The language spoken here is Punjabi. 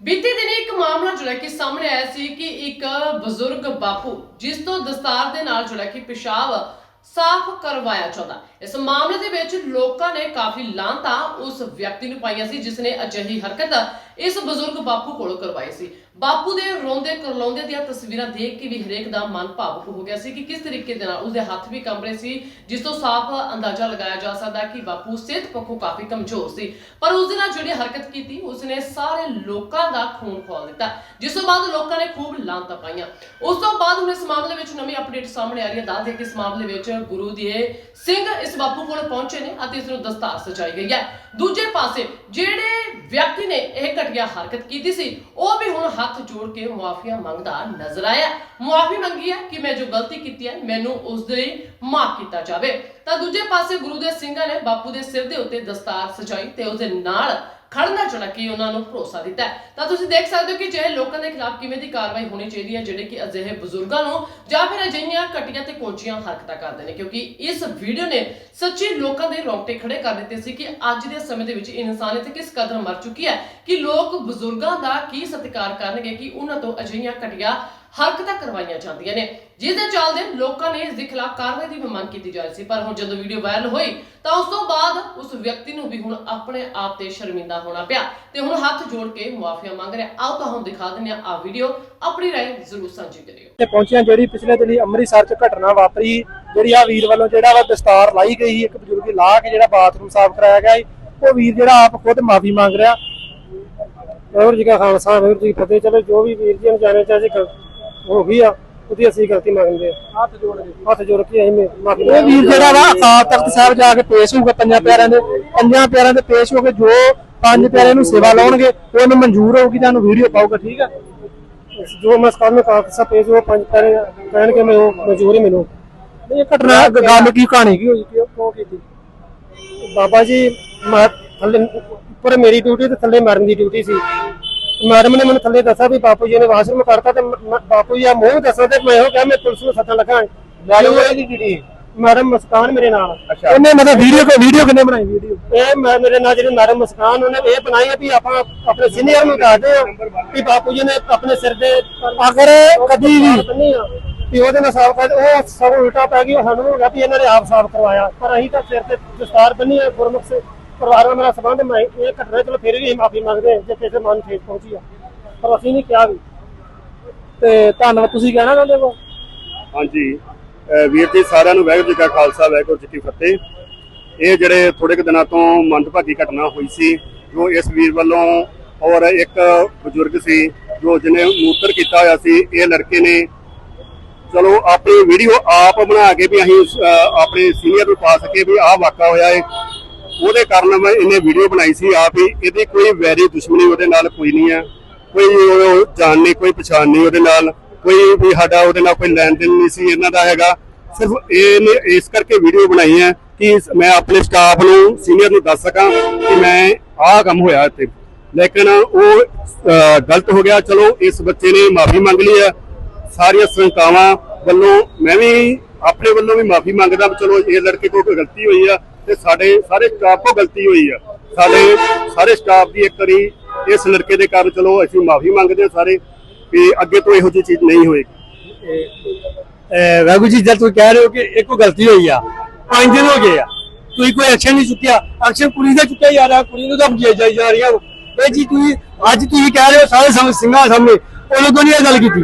ਬੀਤੇ ਦਿਨ ਇੱਕ ਮਾਮਲਾ ਜਿਹੜਾ ਕਿ ਸਾਹਮਣੇ ਆਇਆ ਸੀ ਕਿ ਇੱਕ ਬਜ਼ੁਰਗ ਬਾਪੂ, ਜਿਸ ਤੋਂ ਦਸਤਾਰ ਦੇ ਨਾਲ ਜਿਹੜਾ ਕਿ ਪਿਸ਼ਾਬ ਸਾਫ਼ ਕਰਵਾਇਆ ਚਾਹੁੰਦਾ। ਇਸ ਮਾਮਲੇ ਦੇ ਵਿੱਚ ਲੋਕਾਂ ਨੇ ਕਾਫੀ ਲਾਂਤਾ ਉਸ ਵਿਅਕਤੀ ਨੂੰ ਪਾਈਆਂ ਸੀ, ਜਿਸ ਨੇ ਅਜਿਹੀ ਹਰਕਤ ਇਸ ਬਜ਼ੁਰਗ ਬਾਪੂ ਕੋਲੋਂ ਕਰਵਾਈ ਸੀ। ਬਾਪੂ ਦੇ ਰੋਂਦੇ ਕਰਲਾਉਂਦੇ ਦੀਆਂ ਤਸਵੀਰਾਂ ਦੇਖ ਕੇ ਵੀ ਹਰੇਕ ਦਾ ਮਨ ਭਾਵੁਕ ਹੋ ਗਿਆ ਸੀ ਕਿ ਕਿਸ ਤਰੀਕੇ ਦੇ ਨਾਲ ਉਸਦੇ ਹੱਥ ਵੀ ਕੰਬ ਰਹੇ ਸੀ, ਜਿਸ ਤੋਂ ਸਾਫ਼ ਅੰਦਾਜ਼ਾ ਲਗਾਇਆ ਜਾ ਸਕਦਾ ਕਿ ਬਾਪੂ ਸਿਹਤ ਪੱਖੋਂ ਕਾਫੀ ਕਮਜ਼ੋਰ ਸੀ। ਪਰ ਉਸ ਦੇ ਨਾਲ ਜਿਹੜੀ ਹਰਕਤ ਕੀਤੀ, ਉਸਨੇ ਸਾਰੇ ਲੋਕਾਂ ਦਾ ਖੂਨ ਖੋਲ ਦਿੱਤਾ, ਜਿਸ ਤੋਂ ਬਾਅਦ ਲੋਕਾਂ ਨੇ ਖੂਬ ਲਾਂਤਾਂ ਪਾਈਆਂ। ਉਸ ਤੋਂ ਬਾਅਦ ਹੁਣ ਇਸ ਮਾਮਲੇ ਵਿੱਚ ਨਵੀਂ ਅਪਡੇਟ ਸਾਹਮਣੇ ਆ ਰਹੀ ਹੈ। ਦੱਸ ਦੇ ਕਿ ਇਸ ਮਾਮਲੇ ਵਿੱਚ ਗੁਰੂ ਦੀ ਸਿੰਘ ਇਸ ਬਾਪੂ ਕੋਲ ਪਹੁੰਚੇ ਨੇ ਅਤੇ ਇਸ ਨੂੰ ਦਸਤਾਰ ਸਜਾਈ ਗਈ ਹੈ। ਦੂਜੇ ਪਾਸੇ ਜਿਹੜੇ ਵਿਅਕਤੀ ਨੇ ਇਹ ਘਟੀਆ ਹਰਕਤ ਕੀਤੀ ਸੀ, ਉਹ ਵੀ ਹੁਣ ਹੱਥ ਜੋੜ ਕੇ ਮੁਆਫੀਆ ਮੰਗਦਾ ਨਜ਼ਰ ਆਇਆ। ਮੁਆਫੀ ਮੰਗੀ ਹੈ ਕਿ ਮੈਂ ਜੋ ਗਲਤੀ ਕੀਤੀ ਹੈ, ਮੈਨੂੰ ਉਸ ਦੇ ਲਈ ਮਾਫ ਕੀਤਾ ਜਾਵੇ। ਤਾਂ ਦੂਜੇ ਪਾਸੇ ਗੁਰੂ ਦੇ ਸਿੰਘਾਂ ਨੇ ਬਾਪੂ ਦੇ ਸਿਰ ਦੇ ਉੱਤੇ ਦਸਤਾਰ ਸਜਾਈ ਤੇ ਉਸ ਦੇ ਨਾਲ ਖੜਨਾ ਚੜਾ ਕੇ ਉਹਨਾਂ ਨੂੰ ਭਰੋਸਾ ਦਿੱਤਾ ਤਾਂ ਤੁਸੀਂ ਦੇਖ ਸਕਦੇ ਹੋ ਕਿ ਜਿਹੜੇ ਲੋਕਾਂ ਦੇ ਖਿਲਾਫ ਕਿਵੇਂ ਦੀ ਕਾਰਵਾਈ ਹੋਣੀ ਚਾਹੀਦੀ ਹੈ, ਜਿਹੜੇ ਕਿ ਅਜਿਹੇ ਬਜ਼ੁਰਗਾਂ ਨੂੰ ਜਾਂ ਫਿਰ ਅਜਿਹੀਆਂ ਘਟੀਆਂ ਤੇ ਕੋਚੀਆਂ ਹਰਕਤਾਂ ਕਰਦੇ ਨੇ। ਕਿਉਂਕਿ ਇਸ ਵੀਡੀਓ ਨੇ ਸੱਚੇ ਲੋਕਾਂ ਦੇ ਰੌਂਗਟੇ ਖੜੇ ਕਰ ਦਿੱਤੇ ਸੀ ਕਿ ਅੱਜ ਦੇ ਸਮੇਂ ਦੇ ਵਿੱਚ ਇਨਸਾਨੀਅਤ ਕਿਸ ਕਦਰ ਮਰ ਚੁੱਕੀ ਹੈ ਕਿ ਲੋਕ ਬਜ਼ੁਰਗਾਂ ਦਾ ਕੀ ਸਤਿਕਾਰ ਕਰਨਗੇ ਕਿ ਉਹਨਾਂ ਤੋਂ ਅਜਿਹੀਆਂ ਘਟੀਆਂ ਹਰਕਤਾਂ ਕਰਵਾਈਆਂ ਜਾਂਦੀਆਂ ਨੇ। ਜਿਸ ਦੇ ਚੱਲਦੇ ਲੋਕਾਂ ਨੇ ਇਸ ਦੇ ਖਿਲਾਫ ਕਾਰਵਾਈ ਦੀ ਮੰਗ ਕੀਤੀ ਜਾ ਰਹੀ ਸੀ, ਪਰ ਹੁਣ ਜਦੋਂ ਵੀਡੀਓ ਵਾਇਰਲ ਹੋਈ, ਤਾਂ ਉਸ ਤੋਂ ਬਾਅਦ ਉਸ ਵਿਅਕਤੀ ਨੂੰ ਵੀ ਹੁਣ ਆਪਣੇ ਆਪ ਤੇ ਸ਼ਰਮਿੰਦਾ ਹੋਣਾ ਪਿਆ ਤੇ ਹੁਣ ਹੱਥ ਜੋੜ ਕੇ ਮੁਆਫੀਆ ਮੰਗ ਰਿਹਾ। ਆਓ ਤਾਂ ਹੁਣ ਦਿਖਾ ਦਿੰਦੇ ਹਾਂ ਆ ਵੀਡੀਓ, ਆਪਣੀ ਰਾਏ ਜ਼ਰੂਰ ਸਾਂਝੀ ਕਰਿਓ। ਤੇ ਪਹੁੰਚਿਆ ਜਿਹੜੀ ਪਿਛਲੇ ਦਿਨੀ ਅੰਮ੍ਰਿਤਸਰ ਚ ਘਟਨਾ ਵਾਪਰੀ ਜਿਹੜੀ ਆ ਵੀਰ ਵੱਲੋਂ ਜਿਹੜਾ ਵਾ ਦਸਤਾਰ ਲਾਈ ਗਈ ਇੱਕ ਬਜ਼ੁਰਗ ਲਾ ਕੇ ਜਿਹੜਾ ਬਾਥਰੂਮ ਸਾਫ਼ ਕਰਾਇਆ ਗਿਆ ਉਹ ਵੀਰ ਜਿਹੜਾ ਆਪ ਖੁਦ ਮਾਫੀ ਮੰਗ ਰਿਹਾ। ਹੋਰ ਜੀ ਦਾ ਖਾਲਸਾ ਹੋਰ ਜੀ ਫਤਿਹ। ਚਲੋ ਜੋ ਵੀ ਵੀਰ ਜੀ ਨੂੰ ਜਾਣੇ ਚਾਹੀਦੇ ਹੋ ਗਈ ਆ ਉਹਦੀ ਅਸੀਂ ਗਲਤੀ ਮੰਗਦੇ ਆ। ਹੱਥ ਜੋੜ ਕੇ। ਹੱਥ ਜੋੜ ਕੇ ਅਸੀਂ ਮਾਫੀ ਇਹ ਵੀਰ ਜਿਹੜਾ ਵਾ ਅਕਾਲ ਤਖਤ ਸਾਹਿਬ ਜਾ ਕੇ ਪੇਸ਼ ਹੋਊਗਾ ਪੰਜਾਂ ਪਿਆਰਿਆਂ ਦੇ ਪੰਜਾਂ ਪਿਆਰਿਆਂ ਦੇ ਪੇਸ਼ ਹੋ ਕੇ ਜੋ ਪੰਜ ਪਿਆਰੇ ਨੂੰ ਸੇਵਾ ਲਾਉਣਗੇ ਉਹਨੂੰ ਮਨਜ਼ੂਰ ਹੋਊਗੀ ਤੁਹਾਨੂੰ ਵੀਡੀਓ ਪਾਊਗਾ ਠੀਕ ਆ? ਜੋ ਮੈਂ ਸਕਾਲ ਮੈਂ ਕਾਲ ਪੇਸ਼ ਹੋ ਪੰਜ ਪਿਆਰੇ ਕਹਿਣਗੇ ਮੈਂ ਉਹ ਮਨਜ਼ੂਰੀ ਮਿਲੂ ਇਹ ਘਟਨਾ ਬਾਬਾ ਜੀ ਮੈਂ ਉੱਪਰ ਮੇਰੀ ਡਿਊਟੀ ਤੇ ਥੱਲੇ ਮੈਡਮ ਦੀ ਡਿਊਟੀ ਸੀ। ਮੈਡਮ ਨੇ ਮੈਨੂੰ ਥੱਲੇ ਦੱਸਿਆ ਵੀ ਬਾਪੂ ਜੀ ਨੇ ਵਾਸ਼ਰੂਮ ਕਰਤਾ ਤੇ ਬਾਪੂ ਜੀ ਆ ਮੂੰਹ ਦੱਸਦਾ ਤੇ ਮੈਂ ਉਹ ਕਿਹਾ ਮੈਂ ਪੁਲਿਸ ਨੂੰ ਸੱਦਣ ਲੱਗਾ। ਮੈਡਮ ਇਹਦੀ ਮੇਰੇ ਨਾਲ। ਇਹਨੇ ਮਤਲਬ ਵੀਡੀਓ ਕੋ ਬਣਾਈ ਮੇਰੇ ਨਾਲ ਜਿਹੜੇ ਮੈਡਮ ਮੁਸਕਾਨ ਆਪਾਂ ਆਪਣੇ ਸੀਨੀਅਰ ਨੂੰ ਦੱਸਦੇ ਆ ਬਾਪੂ ਜੀ ਨੇ ਆਪਣੇ ਸਿਰ ਦੇ ਵੀ ਉਹਦੇ ਨਾਲ ਸਾਫ਼ ਕਰ ਉਹ ਸਭ ਉਲਟਾ ਪੈ ਗਈ ਸਾਨੂੰ ਹੋ ਵੀ ਇਹਨਾਂ ਨੇ ਆਪ ਸਾਫ਼ ਕਰਵਾਇਆ। ਪਰ ਅਸੀਂ ਤਾਂ ਸਿਰ ਤੇ ਦਸਤਾਰ ਬੰਨੀ ਹੈ ਗੁਰਮੁਖ ਸੇ ਪਰਿਵਾਰ ਨਾਲ ਮੇਰਾ ਸੰਬੰਧ, ਮੈਂ ਇਹ ਘਟਨਾ ਚਲੋ ਫਿਰ ਵੀ ਮਾਫੀ ਮੰਗਦੇ ਹਾਂ, ਜੇ ਕਿਸੇ ਮਨ ਠੇਸ ਪਹੁੰਚੀ ਆ। ਪਰ ਅਸੀਂ ਨਹੀਂ ਕਿਹਾ ਵੀ। ਤੇ ਧੰਨਵਾਦ, ਤੁਸੀਂ ਕਹਿਣਾ ਚਾਹੁੰਦੇ ਹੋ? ਹਾਂਜੀ। ਵੀਰ ਜੀ, ਸਾਰਿਆਂ ਨੂੰ ਵਾਹਿਗੁਰੂ ਜੀ ਕਾ ਖਾਲਸਾ, ਵਾਹਿਗੁਰੂ ਜੀ ਕੀ ਫਤਿਹ। ਇਹ ਜਿਹੜੇ ਥੋੜੇ ਕੁ ਦਿਨਾਂ ਤੋਂ ਮੰਦਭਾਗੀ ਘਟਨਾ ਹੋਈ ਸੀ, ਜੋ ਇਸ ਵੀਰ ਵੱਲੋਂ ਔਰ ਇੱਕ ਬਜ਼ੁਰਗ ਸੀ, ਜੋ ਜਿਹਨੇ ਮੂਤਰ ਕੀਤਾ ਹੋਇਆ ਸੀ, ਇਹ ਲੜਕੇ ਨੇ ਚਲੋ, ਆਪਣੀ ਵੀਡੀਓ ਆਪ ਬਣਾ ਕੇ ਵੀ ਅਸੀਂ ਆਪਣੇ ਸੀਨੀਅਰ ਨੂੰ ਪਾ ਸਕੇ ਵੀ ਆਹ ਵਾਕਾ ਹੋਇਆ ਹੈ ਉਹਦੇ ਕਾਰਨ ਮੈਂ ਇਹਨੇ ਵੀਡੀਓ ਬਣਾਈ ਸੀ ਆਪ ਹੀ। ਇਹਦੀ ਕੋਈ ਵੈਰੀ ਦੁਸ਼ਮਣੀ ਉਹਦੇ ਨਾਲ ਕੋਈ ਨਹੀਂ ਹੈ। ਕੋਈ ਉਹ ਜਾਣ ਨਹੀਂ, ਕੋਈ ਪਛਾਣ ਨਹੀਂ ਉਹਦੇ ਨਾਲ। ਕੋਈ ਵੀ ਸਾਡਾ ਉਹਦੇ ਨਾਲ ਕੋਈ ਲੈਣ ਦੇਣ ਨਹੀਂ ਸੀ ਇਹਨਾਂ ਦਾ ਹੈਗਾ। ਸਿਰਫ ਇਹਨੇ ਇਸ ਕਰਕੇ ਵੀਡੀਓ ਬਣਾਈ ਹੈ ਕਿ ਮੈਂ ਆਪਣੇ ਸਟਾਫ ਨੂੰ ਸੀਨੀਅਰ ਨੂੰ ਦੱਸ ਸਕਾਂ ਕਿ ਮੈਂ ਆਹ ਕੰਮ ਹੋਇਆ ਇੱਥੇ। ਲੇਕਿਨ ਉਹ ਗਲਤ ਹੋ ਗਿਆ। ਚਲੋ, ਇਸ ਬੱਚੇ ਨੇ ਮਾਫੀ ਮੰਗ ਲਈ ਹੈ। ਸਾਰੀਆਂ ਸੰਸਥਾਵਾਂ ਵੱਲੋਂ ਮੈਂ ਵੀ ਆਪਣੇ ਵੱਲੋਂ ਵੀ ਮਾਫੀ ਮੰਗਦਾ ਚਲੋ ਇਹ ਲੜਕੇ ਕੋਲ ਕੋਈ ਗਲਤੀ ਹੋਈ ਆ ਤੇ ਸਾਡੇ ਸਾਰੇ ਸਟਾਫ ਕੋਲ ਗਲਤੀ ਹੋਈ ਆ। ਸਾਡੇ ਸਾਰੇ ਸਟਾਫ ਦੀ ਇੱਕ ਵਾਰੀ ਇਸ ਲੜਕੇ ਦੇ ਕਾਰਨ ਚਲੋ ਅਸੀਂ ਮਾਫੀ ਮੰਗਦੇ ਹਾਂ ਸਾਰੇ ਵੀ ਅੱਗੇ ਤੋਂ ਇਹੋ ਜਿਹੀ ਚੀਜ਼ ਨਹੀਂ ਹੋਏਗੀ। ਵਾਹਿਗੁਰੂ ਜੀ, ਜਦ ਤੁਸੀਂ ਕਹਿ ਰਹੇ ਹੋ ਕਿ ਇੱਕੋ ਗਲਤੀ ਹੋਈ ਆ, ਪੰਜ ਦਿਨ ਹੋ ਗਏ ਆ, ਤੁਸੀਂ ਕੋਈ ਐਕਸ਼ਨ ਨਹੀਂ ਚੁੱਕਿਆ। ਐਕਸ਼ਨ ਕੁੜੀ ਦਾ ਚੁੱਕਿਆ ਜਾ ਰਿਹਾ ਕੁੜੀ ਨੂੰ ਤਾਂ ਜਾਈ ਜਾ ਰਹੀਆਂ। ਇਹ ਜੀ, ਤੁਸੀਂ, ਅੱਜ ਤੁਸੀਂ ਕਹਿ ਰਹੇ ਹੋ ਸਾਰੇ ਸਮ ਸਿੰਘਾਂ ਸਾਹਮਣੇ ਉਹ ਲੋਕਾਂ ਨੇ ਇਹ ਗੱਲ ਕੀਤੀ?